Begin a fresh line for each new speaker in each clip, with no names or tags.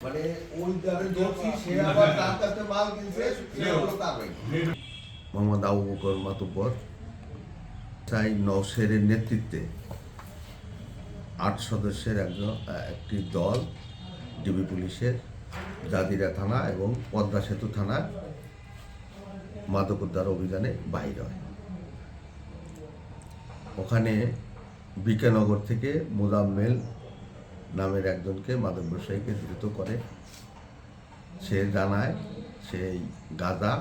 মানে ওই যারা দোষী সে আবার তার কাছে মাল কিনছে সে হলো তার ভাই।
মোহাম্মদ আবু বকর মাতুব্বর তাই নওশেরের নেতৃত্বে আট সদস্যের একজন একটি দল ডিবি পুলিশের জাদিরা থানা এবং পদ্মা সেতু থানা মাদক উদ্ধার অভিযানে বাহির হয়। ওখানে বিকেনগর থেকে মোজাম্মেল নামের একজনকে মাদক ব্যবসায়ীকে ধৃত করে। সে জানায় সেই গাঁজা,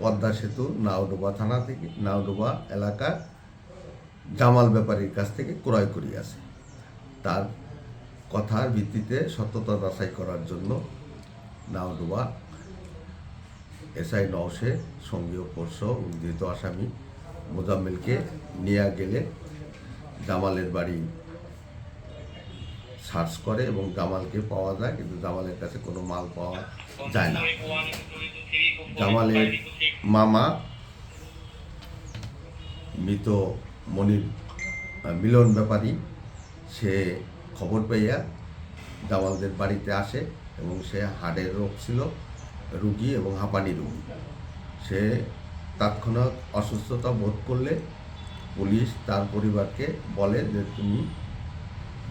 পদ্মা সেতু, নাওডোবা থানা থেকে, নাওডোবা এলাকার জামাল ব্যাপারীর কাছ থেকে ক্রয় করিয়াছে। তার কথার ভিত্তিতে সত্যতা যাচাই করার জন্য নাওডোবা এসআই নওশে সঙ্গীয় ফোর্স ধৃত আসামি মোজাম্মেলকে নিয়ে গেলে জামালের বাড়ি সার্চ করে এবং জামালকে পাওয়া যায়, কিন্তু জামালের কাছে কোনো মাল পাওয়া যায় না। জামালের মামা মৃত মনির মিলন ব্যাপারী, সে খবর পাইয়া জামালদের বাড়িতে আসে এবং সে হাড়ের রোগ ছিল, রুগী এবং হাঁপানি রুগী। সে তাৎক্ষণিক অসুস্থতা বোধ করলে পুলিশ তার পরিবারকে বলে যে, তুমি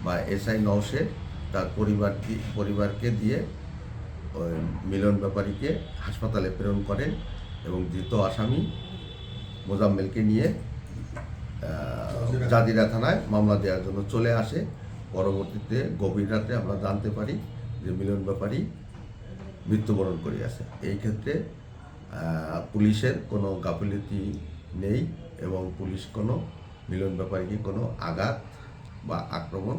বা এসআই নওশে তার পরিবার পরিবারকে দিয়ে মিলন ব্যাপারীকে হাসপাতালে প্রেরণ করেন এবং ধৃত আসামি মোজাম্মেলকে নিয়ে জাজিরা থানায় মামলা দেওয়ার জন্য চলে আসে। পরবর্তীতে গভীর রাতে আমরা জানতে পারি যে মিলন ব্যাপারী মৃত্যুবরণ করিয়াছে এই ক্ষেত্রে পুলিশের কোনো গাফিলতি নেই এবং পুলিশ কোনো, মিলন ব্যাপারীকে কোনো আঘাত বা আক্রমণ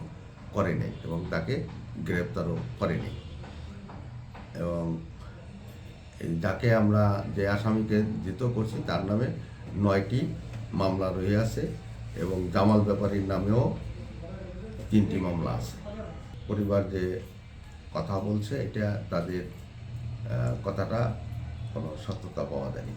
করে নেই এবং তাকে গ্রেপ্তারও করেনি এবং যাকে আমরা যে আসামিকে ধৃত করছি তার নামে নয়টি মামলা রয়ে আছে এবং জামাল ব্যাপারীর নামেও তিনটি মামলা আছে। পরিবার যে কথা বলছে, এটা তাদের কথাটা কোনো সত্যতা পাওয়া যায়নি।